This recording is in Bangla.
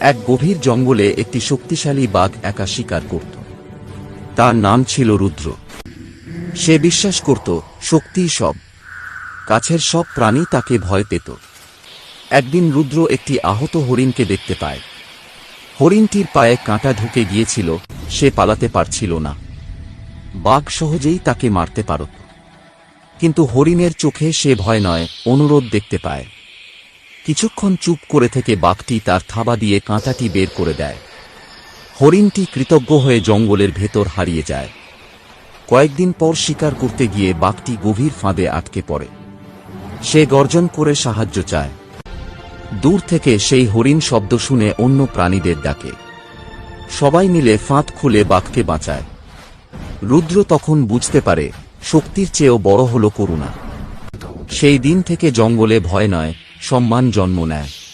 এক গভীর জঙ্গলে একটি শক্তিশালী বাঘ একা শিকার করত। তার নাম ছিল রুদ্র। সে বিশ্বাস করত, শক্তিই সব। কাছের সব প্রাণী তাকে ভয় পেত। একদিন রুদ্র একটি আহত হরিণকে দেখতে পায়। হরিণটির পায়ে কাঁটা ঢুকে গিয়েছিল, সে পালাতে পারছিল না। বাঘ সহজেই তাকে মারতে পারত। কিন্তু হরিণের চোখে সে ভয় নয়, অনুরোধ দেখতে পায়। কিছুক্ষণ চুপ করে থেকে বাঘটি তার থাবা দিয়ে কাঁটাটি বের করে দেয়। হরিণটি কৃতজ্ঞ হয়ে জঙ্গলের ভেতর হারিয়ে যায়। কয়েকদিন পর শিকার করতে গিয়ে বাঘটি গভীর ফাঁদে আটকে পড়ে। সে গর্জন করে সাহায্য চায়। দূর থেকে সেই হরিণ শব্দ শুনে অন্য প্রাণীদের ডাকে। সবাই মিলে ফাঁদ খুলে বাঘকে বাঁচায়। রুদ্র তখন বুঝতে পারে, শক্তির চেয়েও বড় হল করুণা। সেই দিন থেকে জঙ্গলে ভয় নয় সম্মান জন্ম নেয়।